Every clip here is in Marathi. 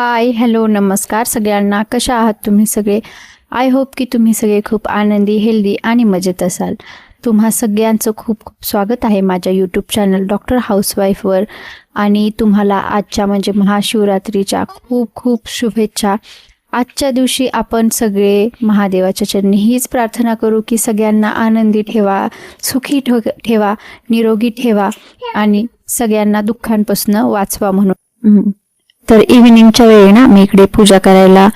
हाय हॅलो नमस्कार सगळ्यांना. कशा आहात तुम्ही सगळे? आय होप की तुम्ही सगळे खूप आनंदी हेल्दी आणि मजेत असाल. तुम्हा सगळ्यांचं खूप खूप स्वागत आहे माझ्या यूट्यूब चॅनल डॉक्टर हाऊसवाईफवर आणि तुम्हाला आजच्या म्हणजे महाशिवरात्रीच्या खूप खूप शुभेच्छा. आजच्या दिवशी आपण सगळे महादेवाच्या चरणी हीच प्रार्थना करू की सगळ्यांना आनंदी ठेवा सुखी ठेव ठेवा निरोगी ठेवा आणि सगळ्यांना दुःखांपासून वाचवा म्हणून. तर इव्हिनिंगच्या वेळी ना मी इकडे पूजा करायला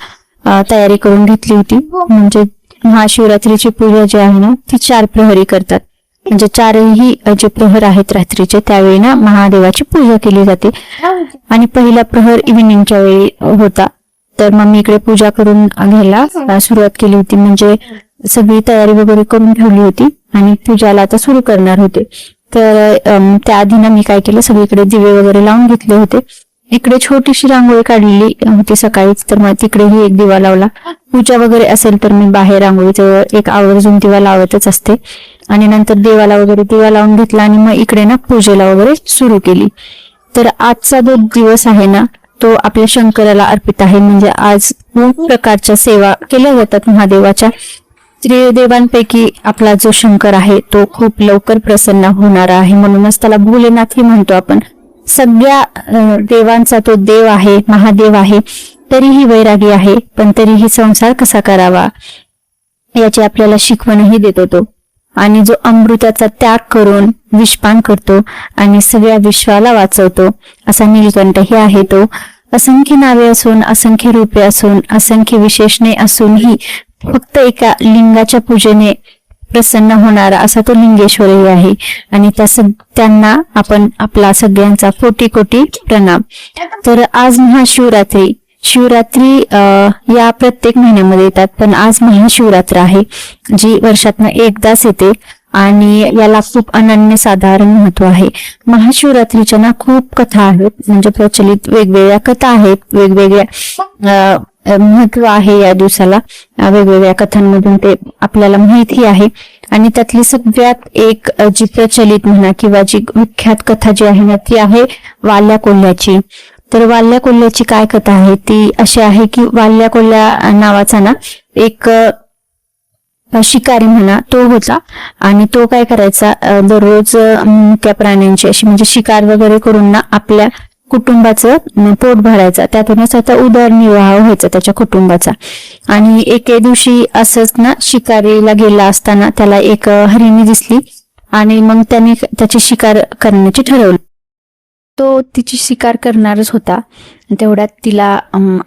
तयारी करून घेतली होती. म्हणजे महाशिवरात्रीची पूजा जी आहे ना ती चार प्रहरी करतात. म्हणजे चारही जे प्रहर आहेत रात्रीचे त्यावेळी ना महादेवाची पूजा केली जाते. आणि पहिला प्रहर इव्हिनिंगच्या वेळी होता. तर मग मी इकडे पूजा करून घ्यायला सुरुवात केली होती. म्हणजे सगळी तयारी वगैरे करून ठेवली होती. आणि पूजाला आता सुरू करणार होते. तर त्याआधी ना मी काय केलं सगळीकडे दिवे वगैरे लावून घेतले होते. इकडे छोटीशी रांगोळी काढलेली होती सकाळीच तर मग तिकडेही एक दिवा लावला. पूजा वगैरे असेल तर मी बाहेर रांगोळीजवळ एक आवर्जून दिवा लावतच असते. आणि नंतर देवाला वगैरे दिवा लावून घेतला आणि मग इकडे ना पूजेला वगैरे सुरू केली. तर आजचा जो दिवस आहे ना तो आपल्या शंकराला अर्पित आहे. म्हणजे आज खूप प्रकारच्या सेवा केल्या जातात महादेवाच्या. त्रिदेवांपैकी आपला जो शंकर आहे तो खूप लवकर प्रसन्न होणारा आहे. म्हणूनच त्याला भोलेनाथ ही म्हणतो आपण. सगळ्या देवांचा तो देव आहे महादेव आहे तरीही वैरागी आहे पण तरीही संसार कसा करावा? याची आपल्याला शिकवणही देतो तो आणि जो अमृताचा त्याग करून विषपान करतो आणि सगळ्या विश्वाला वाचवतो असा नीलकंठही आहे तो. असंख्य नावे असून असंख्य रूपे असून असंख्य विशेषणे असूनही फक्त एका लिंगाच्या पूजेने प्रसन्न होणारा असा तो लिंगेश्वरही आहे. आणि त्या त्यांना आपण आपला सगळ्यांचा कोटी कोटी प्रणाम. तर आज महाशिवरात्री शिवरात्री या प्रत्येक महिन्यामध्ये येतात पण आज महाशिवरात्र आहे जी वर्षातनं एकदाच येते आणि याला खूप अनन्य साधारण महत्त्व आहे. महाशिवरात्रीच्या ना खूप कथा आहेत म्हणजे प्रचलित वेगवेगळ्या कथा आहेत वेगवेगळ्या महत्त्व आहे या दिवसाला. वेगवेगळ्या कथांमधून ते आपल्याला माहिती आहे. आणि त्यातली सगळ्यात एक जी प्रचलित म्हणा किंवा जी विख्यात कथा जी आहे ना ती आहे वाल्या कोल्ह्याची. तर वाल्या कोल्ह्याची काय कथा आहे? ती अशी आहे की वाल्या कोल्ह्या नावाचा ना एक शिकारी म्हणा तो होता. आणि तो काय करायचा? दररोज त्या प्राण्यांची अशी म्हणजे शिकार वगैरे करून ना आपल्या कुटुंबाचं पोट भरायचा. त्यातूनच आता उदरनिर्वाह व्हायचा त्याच्या कुटुंबाचा. आणि एके दिवशी असंच ना शिकारीला गेला असताना त्याला एक हरिणी दिसली आणि मग त्याने त्याची शिकार करण्याचे ठरवलं. तो तिची शिकार करणारच होता. तेवढ्यात तिला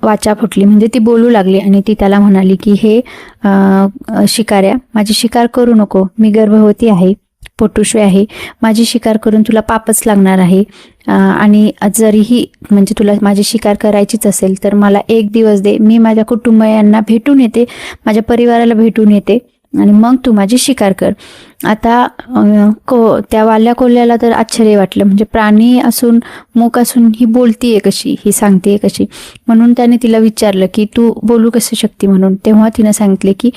वाचा फुटली. म्हणजे ती बोलू लागली आणि ती त्याला म्हणाली की हे शिकाऱ्या माझी शिकार करू नको. मी गर्भवती आहे. पोटुशवी आहे. माझी शिकार करून तुला पापच लागणार आहे. आणि जरीही म्हणजे तुला माझी शिकार करायचीच असेल तर मला एक दिवस दे. मी माझ्या कुटुंबियांना भेटून येते माझ्या परिवाराला भेटून येते आणि मग तू माझी शिकार कर. आता को त्या वाल्या कोल्ह्याला तर आश्चर्य वाटलं. म्हणजे प्राणी असून मूक असून ही बोलतीये कशी ही सांगतेय कशी? म्हणून त्याने तिला विचारलं की तू बोलू कशी शकते? म्हणून तेव्हा तिनं सांगितले की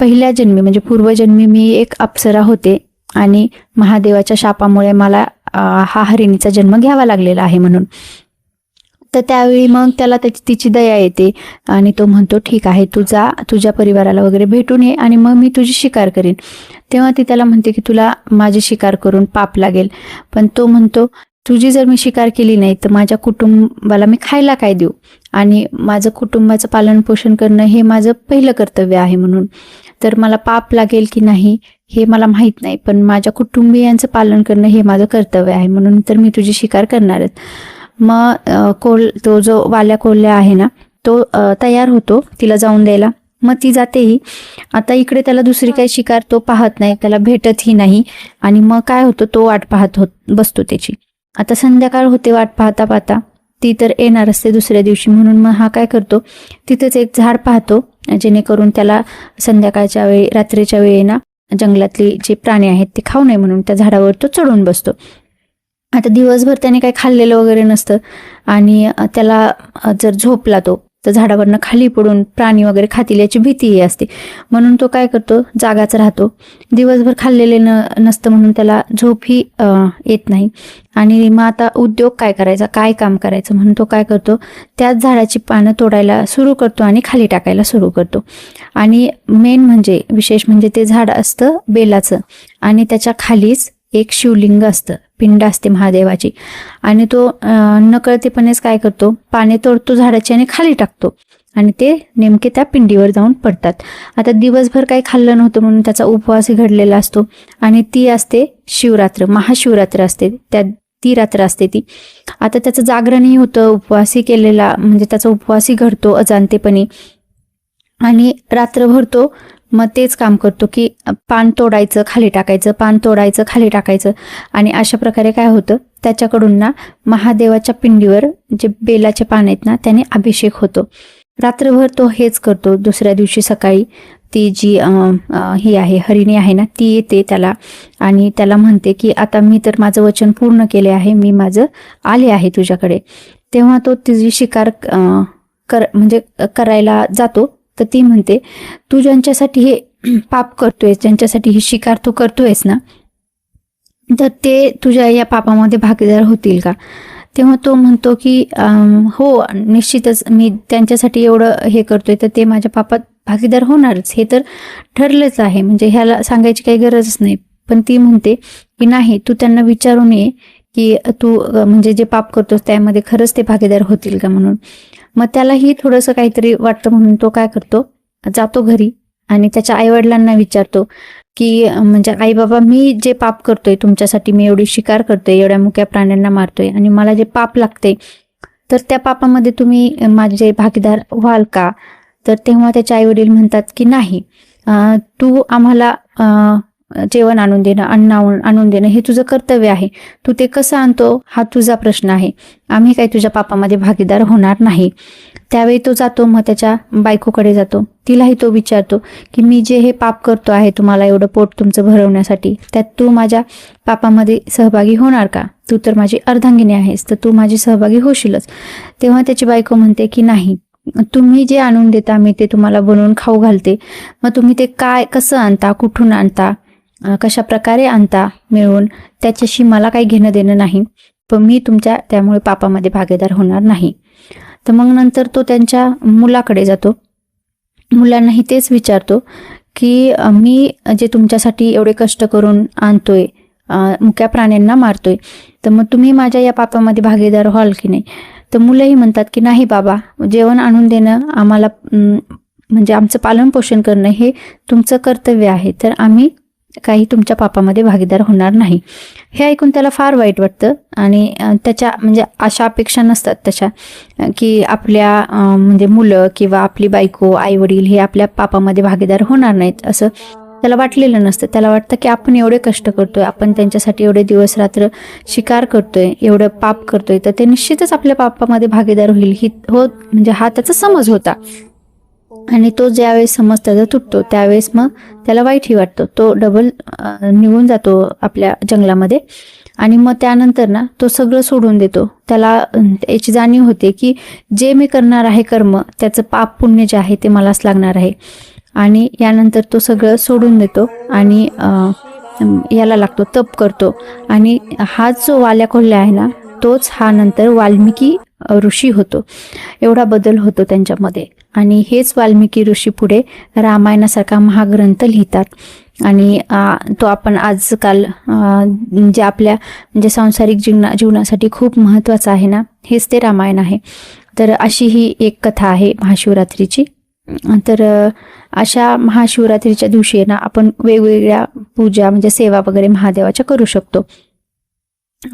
पहिल्या जन्मी म्हणजे पूर्वजन्मी मी एक अप्सरा होते. आणि महादेवाच्या शापामुळे मला हा हरिणीचा जन्म घ्यावा लागलेला आहे म्हणून. तर त्यावेळी मग त्याला त्याची तिची दया येते आणि तो म्हणतो ठीक आहे तू जा तुझ्या परिवाराला वगैरे भेटून ये आणि मग मी तुझी शिकार करीन. तेव्हा ती त्याला म्हणते की तुला माझी शिकार करून पाप लागेल. पण तो म्हणतो तुझी जर मी शिकार केली नाही तर माझ्या कुटुंबाला मी खायला काय देऊ? आणि माझं कुटुंबाचं पालन पोषण करणं हे माझं पहिलं कर्तव्य आहे म्हणून. तर मला पाप लागेल की नाही हे मला माहीत नाही पण माझ्या कुटुंबियांचं पालन करणं हे माझं कर्तव्य आहे म्हणून तर मी तुझी शिकार करणारच मग कोल तो जो वाल्या कोल्ह्या आहे ना तो तयार होतो तिला जाऊन द्यायला. मग ती जातेही. आता इकडे त्याला दुसरी काही शिकार तो पाहत नाही त्याला भेटतही नाही. आणि मग काय होतं तो वाट पाहत होत बसतो त्याची. आता संध्याकाळ होते वाट पाहता पाहता ती तर येणार असते दुसऱ्या दिवशी म्हणून मग हा काय करतो तिथेच एक झाड पाहतो जेणेकरून त्याला संध्याकाळच्या वेळी रात्रीच्या वेळी ना जंगलातली जे प्राणी आहेत ते खाऊ नये म्हणून त्या झाडावर तो चढून बसतो. आता दिवसभर त्याने काही खाल्लेलं वगैरे नसतं आणि त्याला जर झोपला तो तर झाडावरनं खाली पडून प्राणी वगैरे खातील याची भीतीही असते. म्हणून तो काय करतो? जागाच राहतो. दिवसभर खाल्लेले न नसतं म्हणून त्याला झोपही येत नाही. आणि मग आता उद्योग काय करायचा? काय काम करायचं? म्हणून तो काय करतो? त्याच झाडाची पानं तोडायला सुरू करतो आणि खाली टाकायला सुरू करतो. आणि मेन म्हणजे विशेष म्हणजे ते झाड असतं बेलाचं. आणि त्याच्या खालीच एक शिवलिंग असतं पिंड असते महादेवाची. आणि तो नकळतेपणेच काय करतो पाने तोडतो झाडाची आणि खाली टाकतो. आणि ते नेमके त्या पिंडीवर जाऊन पडतात. आता दिवसभर काही खाल्लं नव्हतं म्हणून त्याचा उपवास घडलेला असतो. आणि ती असते शिवरात्र महाशिवरात्र असते. त्या ती रात्र असते ती. आता त्याचं जागरणही होतं उपवासही केलेला म्हणजे त्याचा उपवासही घडतो अजाणतेपणी. आणि रात्रभर तो मग तेच काम करतो की पान तोडायचं खाली टाकायचं पान तोडायचं खाली टाकायचं. आणि अशा प्रकारे काय होतं त्याच्याकडून ना महादेवाच्या पिंडीवर जे बेलाचे पान आहेत ना त्याने अभिषेक होतो. रात्रभर तो हेच करतो. दुसऱ्या दिवशी सकाळी ती जी ही आहे हरिणी आहे ना ती येते त्याला. आणि त्याला म्हणते की आता मी तर माझं वचन पूर्ण केले आहे मी माझं आले आहे तुझ्याकडे. तेव्हा तो तिची शिकार कर म्हणजे करायला जातो तर ती म्हणते तू ज्यांच्यासाठी हे पाप करतोयस ज्यांच्यासाठी ही शिकार तू करतोयस ना तर ते तुझ्या या पापामध्ये भागीदार होतील का? तेव्हा तो म्हणतो की हो निश्चितच मी त्यांच्यासाठी एवढं हे करतोय तर ते माझ्या पापात भागीदार होणारच. हे तर ठरलंच आहे म्हणजे ह्याला सांगायची काही गरजच नाही. पण ती म्हणते की नाही तू त्यांना विचारून ये की तू म्हणजे जे पाप करतोस त्यामध्ये खरंच ते भागीदार होतील का म्हणून? मग त्यालाही थोडंसं काहीतरी वाटतं म्हणून तो काय करतो? जातो घरी आणि त्याच्या आईवडिलांना विचारतो की म्हणजे आई बाबा मी जे पाप करतोय तुमच्यासाठी मी एवढी शिकार करतोय एवढ्या मुक्या प्राण्यांना मारतोय आणि मला जे पाप लागते तर त्या पापामध्ये तुम्ही माझे भागीदार व्हाल का? तर तेव्हा त्याचे आई वडील म्हणतात की नाही तू आम्हाला जेवण आणून देणं अन्न आणून आणून देणं हे तुझं कर्तव्य आहे. तू ते कसं आणतो हा तुझा प्रश्न आहे. आम्ही काही तुझ्या पापामध्ये भागीदार होणार नाही. त्यावेळी तो जातो मग त्याच्या बायकोकडे जातो. तिलाही तो विचारतो की मी जे हे पाप करतो आहे तुम्हाला एवढं पोट तुमचं भरवण्यासाठी त्यात तू माझ्या पापामध्ये सहभागी होणार का? तू तर माझी अर्धांगिनी आहेस तर तू माझी सहभागी होशीलच. तेव्हा त्याची बायको म्हणते की नाही तुम्ही जे आणून देता मी ते तुम्हाला बनवून खाऊ घालते. मग तुम्ही ते काय कसं आणता कुठून आणता? कशा प्रकारे आणता मिळून त्याच्याशी मला काही घेणं देणं नाही पण मी तुमच्या त्यामुळे पापामध्ये भागीदार होणार नाही. तर मग नंतर तो त्यांच्या मुलाकडे जातो. मुलांनाही तेच विचारतो की मी जे तुमच्यासाठी एवढे कष्ट करून आणतोय मुक्या प्राण्यांना मारतोय तर मग तुम्ही माझ्या या पापामध्ये भागीदार व्हाल की नाही? तर मुलंही म्हणतात की नाही बाबा जेवण आणून देणं आम्हाला म्हणजे आमचं पालनपोषण करणं हे तुमचं कर्तव्य आहे तर आम्ही काही तुमच्या पापामध्ये भागीदार होणार नाही. हे ऐकून त्याला फार वाईट वाटतं. आणि त्याच्या म्हणजे अशा अपेक्षा नसतात तशा की आपल्या म्हणजे मुलं किंवा आपली बायको आई वडील हे आपल्या पापामध्ये भागीदार होणार नाहीत असं त्याला वाटलेलं नसतं. त्याला वाटतं की आपण एवढे कष्ट करतोय आपण त्यांच्यासाठी एवढे दिवस रात्र शिकार करतोय एवढं पाप करतोय तर ते निश्चितच आपल्या पापामध्ये भागीदार होईल. ही हो म्हणजे हा त्याचा समज होता. आणि तो ज्यावेळेस समज त्याचा तुटतो त्यावेळेस मग त्याला वाईटही वाटतो. तो डबल निघून जातो आपल्या जंगलामध्ये आणि मग त्यानंतर ना तो सगळं सोडून देतो. त्याला याची जाणीव होते की जे मी करणार आहे कर्म त्याचं पाप पुण्य जे आहे ते मलाच लागणार आहे. आणि यानंतर तो सगळं सोडून देतो आणि याला लागतो तप करतो. आणि हा जो वाल्या कोल्ह्या आहे ना तोच हा नंतर वाल्मिकी ऋषी होतो. एवढा बदल होतो त्यांच्यामध्ये. आणि हेच वाल्मिकी ऋषी पुढे रामायणासारखा महाग्रंथ लिहितात. आणि तो आपण आजकाल जे आपल्या म्हणजे सांसारिक जीवना जीवनासाठी खूप महत्त्वाचं आहे ना हेच ते रामायण आहे. तर अशी ही एक कथा आहे महाशिवरात्रीची. तर अशा महाशिवरात्रीच्या दिवशी ना आपण वेगवेगळ्या पूजा म्हणजे सेवा वगैरे महादेवाच्या करू शकतो.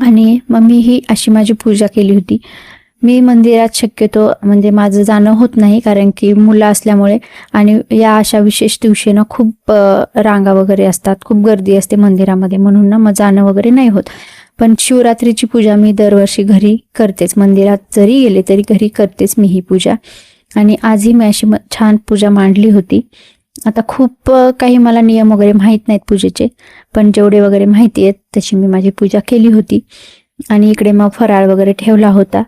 आणि मग मी ही अशी माझी पूजा केली होती. मी मंदिरात शक्यतो म्हणजे माझं जाणं होत नाही कारण की मुलं असल्यामुळे आणि या अशा विशेष दिवशी ना खूप रांगा वगैरे असतात खूप गर्दी असते मंदिरामध्ये म्हणून ना मग जाणं वगैरे नाही होत. पण शिवरात्रीची पूजा मी दरवर्षी घरी करतेच. मंदिरात जरी गेले तरी घरी करतेच मी ही पूजा. आणि आजही मी अशी म- छान पूजा मांडली होती. आता खूप काही मला नियम वगैरे माहीत नाहीत पूजेचे पण जेवढे वगैरे माहिती आहेत तशी मी माझी पूजा केली होती. आणि इकडे मग फराळ वगैरे ठेवला होता.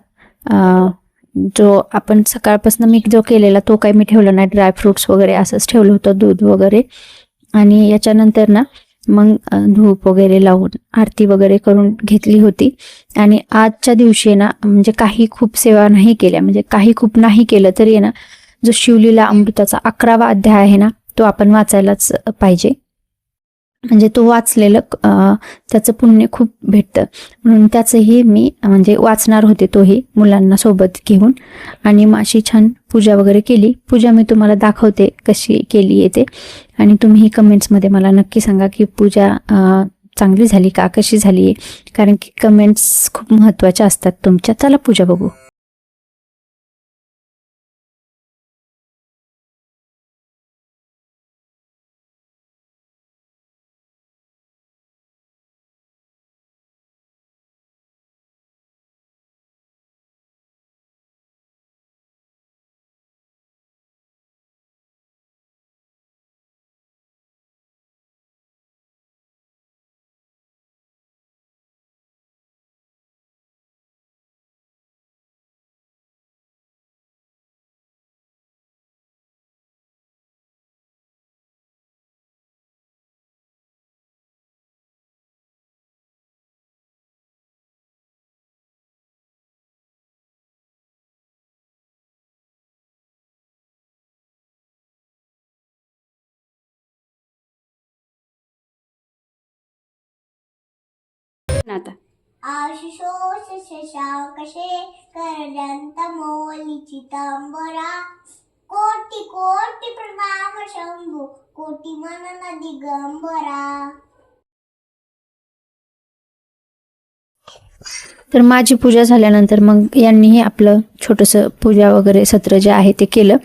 जो आपण सकाळपासून मी जो केलेला तो काही मी ठेवला नाही. ड्रायफ्रुट्स वगैरे असंच ठेवलं होतं दूध वगैरे. आणि याच्यानंतर ना मग धूप वगैरे लावून आरती वगैरे करून घेतली होती. आणि आजच्या दिवशी ना म्हणजे काही खूप सेवा नाही केल्या. म्हणजे काही खूप नाही केलं तरी आहे ना जो शिवलीला अमृताचा अकरावा अध्याय आहे ना तो आपण वाचायलाच पाहिजे. म्हणजे तो वाचलेलं त्याचं पुण्य खूप भेटतं. म्हणून त्याचंही मी म्हणजे वाचणार होते तोही मुलांना सोबत घेऊन. आणि माशी छान पूजा वगैरे केली. पूजा मी तुम्हाला दाखवते कशी केली आहे ते. आणि तुम्ही कमेंट्समध्ये मला नक्की सांगा की पूजा चांगली झाली का? कशी झाली आहे? कारण की कमेंट्स खूप महत्त्वाच्या असतात तुमच्या. चला पूजा बघू. आता. कोटि कोटि प्रणाम शंभु कोटि मनन दिगंबरा. तर माझी पूजा झाल्यानंतर मग यांनीही आपलं छोटंसं पूजा वगैरे सत्र जे आहे ते केलं.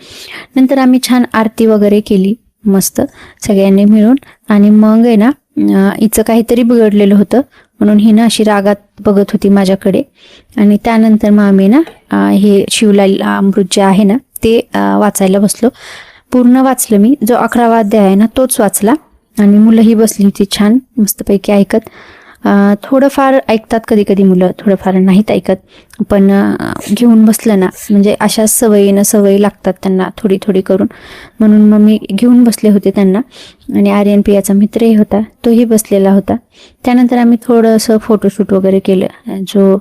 नंतर आम्ही छान आरती वगैरे केली मस्त सगळ्यांनी मिळून. आणि मग आहे ना हिचं काहीतरी बिघडलेलं होतं. म्हणून ही ना अशी रागात बघत होती माझ्याकडे. आणि त्यानंतर मग आम्ही ना हे शिवलाल अमृत जे आहे ना ते वाचायला बसलो. पूर्ण वाचलं मी. जो अकरावा अध्याय आहे ना तोच वाचला. आणि मुलंही बसली होती छान मस्तपैकी ऐकत. थोडंफार ऐकतात कधी कधी मुलं थोडंफार नाहीत ऐकत. पण घेऊन बसलं ना म्हणजे अशा सवयीनं सवयी लागतात त्यांना थोडी थोडी करून. म्हणून मग मी घेऊन बसले होते त्यांना. आणि आर्यन पियाचा मित्रही होता तोही बसलेला होता. त्यानंतर आम्ही थोडंसं फोटोशूट वगैरे केलं जो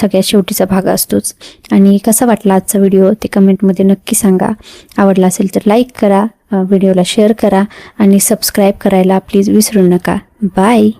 सगळ्यात शेवटीचा भाग असतोच. आणि कसा वाटला आजचा व्हिडिओ ते कमेंटमध्ये नक्की सांगा. आवडला असेल तर लाईक करा व्हिडिओला शेअर करा आणि सबस्क्राईब करायला प्लीज विसरू नका. बाय!